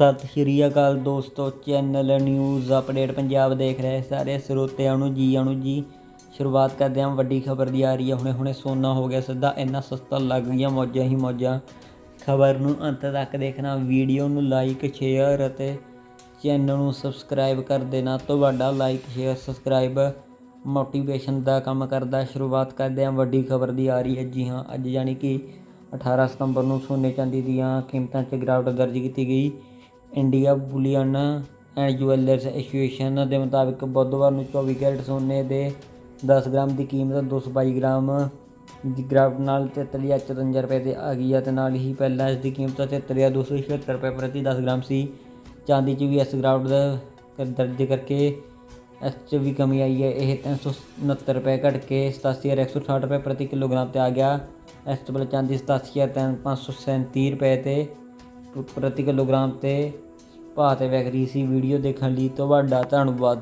ਸਤਿ ਸ਼੍ਰੀ ਅਕਾਲ ਦੋਸਤੋ, channel news update Punjab ਦੇਖ ਰਹੇ ਸਾਰੇ ਸਰੋਤਿਆਂ ਨੂੰ ਜੀ ਆਣੂ ਜੀ। ਸ਼ੁਰੂਆਤ ਕਰਦੇ ਹਾਂ, ਵੱਡੀ ਖਬਰ ਦੀ ਆ ਰਹੀ ਹੈ। ਹੁਣੇ ਹੁਣੇ ਸੋਨਾ ਹੋ ਗਿਆ ਸਿੱਧਾ, ਇੰਨਾ ਸਸਤਾ ਲੱਗ ਗਿਆ ਮੌਜਾਂ ਹੀ ਮੌਜਾਂ। ਖਬਰ ਨੂੰ ਅੰਤ ਤੱਕ ਦੇਖਣਾ, ਵੀਡੀਓ ਨੂੰ ਲਾਈਕ ਸ਼ੇਅਰ ਅਤੇ ਚੈਨਲ ਨੂੰ ਸਬਸਕ੍ਰਾਈਬ ਕਰ ਦੇਣਾ। ਤੁਹਾਡਾ ਲਾਈਕ ਸ਼ੇਅਰ ਸਬਸਕ੍ਰਾਈਬ ਮੋਟੀਵੇਸ਼ਨ ਦਾ ਕੰਮ ਕਰਦਾ। ਸ਼ੁਰੂਆਤ ਕਰਦੇ ਹਾਂ, ਵੱਡੀ ਖਬਰ ਦੀ ਆ ਰਹੀ ਹੈ। ਜੀ ਹਾਂ, ਅੱਜ ਯਾਨੀ ਕਿ 18 ਸਤੰਬਰ ਨੂੰ ਸੋਨੇ ਚਾਂਦੀ ਦੀਆਂ ਕੀਮਤਾਂ 'ਚ ਗਿਰਾਵਟ ਦਰਜ ਕੀਤੀ ਗਈ। India bullion and jewellers association ਦੇ ਮੁਤਾਬਿਕ ਬੁੱਧਵਾਰ ਨੂੰ 24 ਕੈਰਟ ਸੋਨੇ ਦੇ 10 ਗ੍ਰਾਮ ਦੀ ਕੀਮਤ 222 ਗ੍ਰਾਮ ਦੀ ਗਿਰਾਵਟ ਨਾਲ 4354 ਰੁਪਏ ਤੇ ਆ ਗਈ ਹੈ ਤੇ ਨਾਲ ਹੀ ਪਹਿਲਾਂ ਇਸ ਦੀ ਕੀਮਤ 73276 ਰੁਪਏ ਪ੍ਰਤੀ 10 ਗ੍ਰਾਮ ਸੀ। ਚਾਂਦੀ 'ਚ ਵੀ ਇਸ ਗਿਰਾਵਟ ਦਾ ਦਰਜ ਕਰਕੇ ਇਸ 'ਚ ਵੀ ਕਮੀ ਆਈ ਹੈ। ਇਹ 369 ਰੁਪਏ ਘਟ ਕੇ 87168 ਰੁਪਏ ਪ੍ਰਤੀ ਕਿਲੋਗ੍ਰਾਮ ਤੇ ਆ ਗਿਆ। ਇਸ ਤੋਂ ਪਹਿਲਾਂ ਚਾਂਦੀ 87537 ਰੁਪਏ ਤੇ ਪ੍ਰਤੀ ਕਿਲੋਗ੍ਰਾਮ ਤੇ ਭਾਅ ਤੇ ਵਿਕ ਰਹੀ ਸੀ ਵੀਡੀਓ ਦੇਖਣ ਲਈ। ਤੁਹਾਡਾ ਧੰਨਵਾਦ।